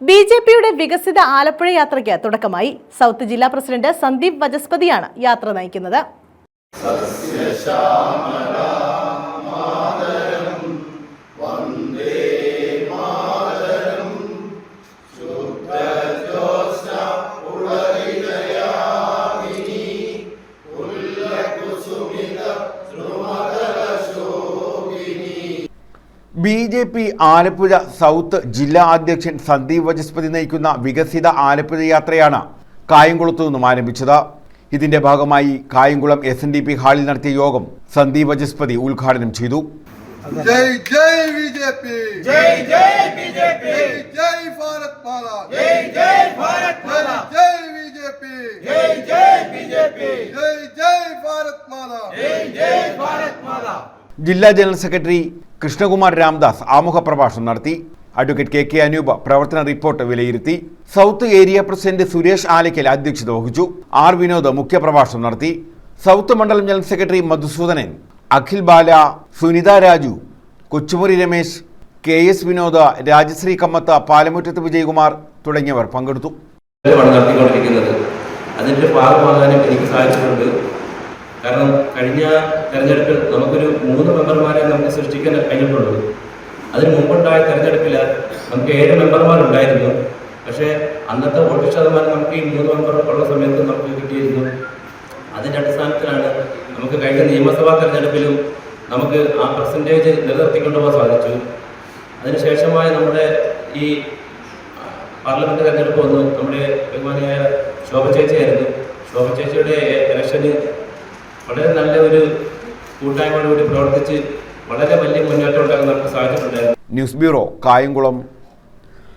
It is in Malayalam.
ബി ജെ പിയുടെ വികസിത ആലപ്പുഴ യാത്രയ്ക്ക് തുടക്കമായി സൗത്ത് ജില്ലാ പ്രസിഡന്റ് സന്ദീപ് വജസ്പതിയാണ് യാത്ര നയിക്കുന്നത്. B J P Alappuzha south ജില്ലാ അധ്യക്ഷൻ സന്ദീപ് വജസ്പതി നയിക്കുന്ന വികസിത ആലപ്പുഴ യാത്രയാണ് കായംകുളത്തു നിന്നും ആരംഭിച്ചത്. ഇതിന്റെ ഭാഗമായി Kayamkulam S N D P ഹാളിൽ നടത്തിയ യോഗം സന്ദീപ് വജസ്പതി ഉദ്ഘാടനം ചെയ്തു. ജയ് ജയ് ജയ് ജയ് ജയ് ജയ് ജയ് ജയ് ജയ് ജയ് ജയ് ജയ് ജയ് ജയ് ജില്ലാ ജനറൽ സെക്രട്ടറി കൃഷ്ണകുമാർ രാംദാസ് ആമുഖ പ്രഭാഷണം നടത്തി അഡ്വക്കേറ്റ് കെ കെ അനൂപ പ്രവർത്തന റിപ്പോർട്ട് വിലയിരുത്തി south area president Suresh Alakkal അധ്യക്ഷത വഹിച്ചു ആർ വിനോദ് മുഖ്യപ്രഭാഷണം നടത്തി സൗത്ത് മണ്ഡലം general secretary Madhusoodanan Akhil Bala Sunitha Raju Kochumuri Ramesh K S Vinoda Rajasree Kammath പാലമുറ്റത്ത് Vijayakumar തുടങ്ങിയവർ പങ്കെടുത്തു അതിന്റെ ഭാഗമാകാനും എനിക്ക് സാധിച്ചിട്ടുണ്ട് കാരണം കഴിഞ്ഞ തെരഞ്ഞെടുപ്പിൽ നമുക്കൊരു മൂന്ന് മെമ്പർമാരെ നമുക്ക് സൃഷ്ടിക്കാൻ കഴിഞ്ഞിട്ടുള്ളൂ. അതിന് മുമ്പുണ്ടായ തെരഞ്ഞെടുപ്പിൽ നമുക്ക് ഏഴ് മെമ്പർമാരുണ്ടായിരുന്നു. പക്ഷേ അന്നത്തെ വോട്ട് ശതമാനം നമുക്ക് ഈ മൂന്ന് മെമ്പർ ഉള്ള സമയത്ത് നമുക്ക് കിട്ടിയിരുന്നു. അതിന്റെ അടിസ്ഥാനത്തിലാണ് നമുക്ക് കഴിഞ്ഞ നിയമസഭാ തെരഞ്ഞെടുപ്പിലും നമുക്ക് ആ പെർസെന്റേജ് നിലനിർത്തിക്കൊണ്ടു പോകാൻ സാധിച്ചു അതിനുശേഷമായ നമ്മുടെ ഈ പാർലമെന്റ് തെരഞ്ഞെടുപ്പ് വന്നു. നമ്മുടെ ബഹുമാനിയായ ശോഭ ചേച്ചിയായിരുന്നു. ശോഭ ചേച്ചിയുടെ ഇലക്ഷന് വളരെ നല്ല ഒരു കൂട്ടായ്മയോടുകൂടി പ്രവർത്തിച്ച് വളരെ വലിയ മുന്നേറ്റം ഉണ്ടാക്കാൻ നമുക്ക് ന്യൂസ് ബ്യൂറോ കായംകുളം.